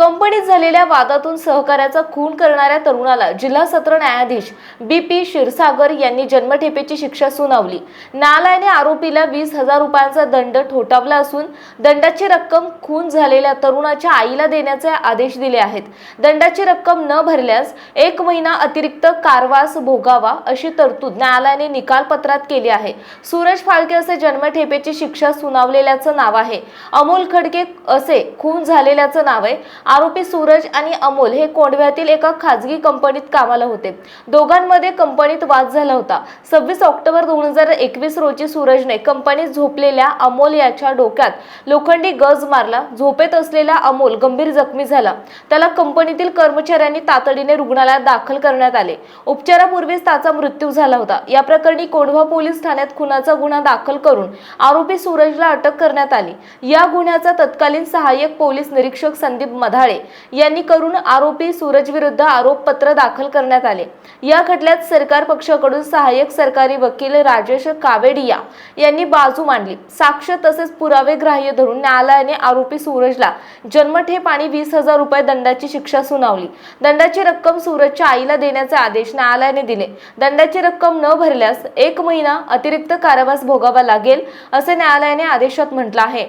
कंपनीत झालेल्या वादातून सहकार्याचा खून करणाऱ्या तरुणाला जिल्हा सत्र न्यायाधीश बी पी क्षीरसागर यांनी जन्मठेपेची शिक्षा सुनावली. न्यायालयाने आरोपीला वीस हजार रुपयांचा दंड ठोठावला असून दंडाची रक्कम खून झालेल्या तरुणाच्या आईला देण्याचे आदेश दिले आहेत. दंडाची रक्कम न भरल्यास एक महिना अतिरिक्त कारवास भोगावा अशी तरतूद न्यायालयाने निकालपत्रात केली आहे. सूरज फाळके असे जन्मठेपेची शिक्षा सुनावलेल्याचं नाव आहे. अमोल खडके असे खून झालेल्याचं नाव आहे. आरोपी सूरज आणि अमोल हे कोंढव्यातील एका खाजगी कंपनीत कामाला होते. दोघांमध्ये कंपनीत वाद झाला होता. सव्वीस ऑक्टोबर दोन हजार एकवीस रोजी सूरजने कंपनीत झोपलेल्या अमोल याच्या डोक्यात लोखंडी गज मारला. झोपेत असलेला अमोल गंभीर जखमी झाला. त्याला कंपनीतील कर्मचाऱ्यांनी तातडीने रुग्णालयात दाखल करण्यात आले. उपचारापूर्वीच त्याचा मृत्यू झाला होता. या प्रकरणी कोंढवा पोलीस ठाण्यात खुनाचा गुन्हा दाखल करून आरोपी सूरजला अटक करण्यात आली. या गुन्ह्याचा तत्कालीन सहाय्यक पोलीस निरीक्षक संदीप मधाळे यांनी करून आरोपी सूरज विरुद्ध आरोपपत्र दाखल करण्यात आले. या खटल्यात सरकार पक्षाकडून सहाय्यक सरकारी वकील राजेश कावेडिया यांनी बाजू मांडली. साक्ष तसेच पुरावे ग्राह्य धरून न्यायालयाने आरोपी सूरजला जन्मठेप आणि वीस हजार रुपये दंडाची शिक्षा सुनावली. दंडाची रक्कम सूरजच्या आईला देण्याचे आदेश न्यायालयाने दिले. दंडाची रक्कम न भरल्यास एक महिना अतिरिक्त कारावास भोगावा लागेल असे न्यायालयाने आदेशात म्हटलं आहे.